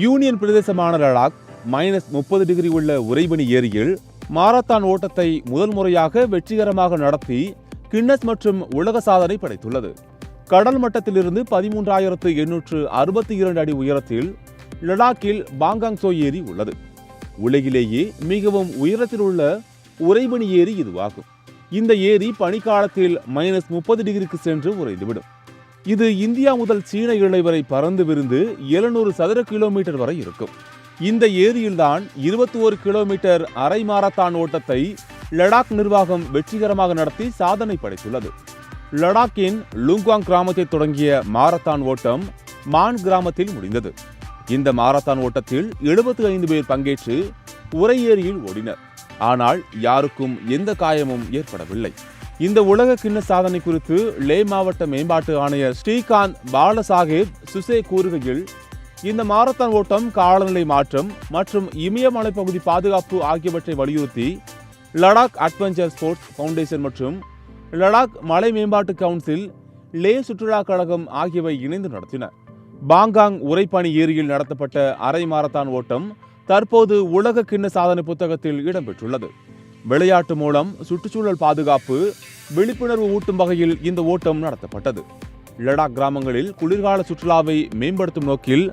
Union பிரதேசமான Ladakh minus முப்பது degree உள்ள உறைபனி ஏரியில் மாரத்தான் ஓட்டத்தை முதல் முறையாக வெற்றிகரமாக நடத்தி கின்னஸ் மற்றும் உலக சாதனை படைத்துள்ளது. கடல் மட்டத்திலிருந்து பதிமூன்றாயிரத்து எண்ணூற்று அறுபத்தி இரண்டு அடி உயரத்தில் லடாக்கில் பாங்காங்சோ ஏரி உள்ளது. உலகிலேயே மிகவும் உயரத்தில் உள்ள உறைபனி ஏரி இதுவாகும். இந்த ஏரி பனிக்காலத்தில் மைனஸ் முப்பது டிகிரிக்கு சென்று உறைந்துவிடும். இது இந்தியா முதல் சீன எல்லை வரை பறந்து விருந்து எழுநூறு சதுர கிலோமீட்டர் வரை இருக்கும். இந்த ஏரியில்தான் இருபத்தி ஒரு கிலோமீட்டர் அரை மாரத்தான் ஓட்டத்தை லடாக் நிர்வாகம் வெற்றிகரமாக நடத்தி சாதனை படைத்துள்ளது. லடாக்கின் லுங்காங் கிராமத்தை தொடங்கிய மாரத்தான் ஓட்டம் மான் கிராமத்தில் முடிந்தது. இந்த மாரத்தான் ஓட்டத்தில் 75 ஐந்து பேர் பங்கேற்று உரை ஏரியில் ஓடினர். ஆனால் யாருக்கும் எந்த காயமும் ஏற்படவில்லை. இந்த உலக கிண்ண சாதனை குறித்து லே மாவட்ட மேம்பாட்டு ஆணையர் ஸ்ரீகாந்த் பாலசாஹிப் சுசே கூறுகையில் இந்த மாரத்தான் ஓட்டம் காலநிலை மாற்றம் மற்றும் இமயமலை பகுதி பாதுகாப்பு ஆகியவற்றை வலியுறுத்தி லடாக் அட்வென்ச்சர் ஸ்போர்ட்ஸ் ஃபவுண்டேஷன் மற்றும் லடாக் மலை மேம்பாட்டு கவுன்சில் லே சுற்றுலா கழகம் ஆகியவை இணைந்து நடத்தின. பாங்காங் உரைப்பணி ஏரியில் நடத்தப்பட்ட அரை மாரத்தான் ஓட்டம் தற்போது உலக கிண்ண சாதனை புத்தகத்தில் இடம்பெற்றுள்ளது. விளையாட்டு மூலம் சுற்றுச்சூழல் பாதுகாப்பு விழிப்புணர்வு ஊட்டும் வகையில் இந்த ஓட்டம் நடத்தப்பட்டது. லடாக் கிராமங்களில் குளிர்கால சுற்றுலாவை மேம்படுத்தும் நோக்கில்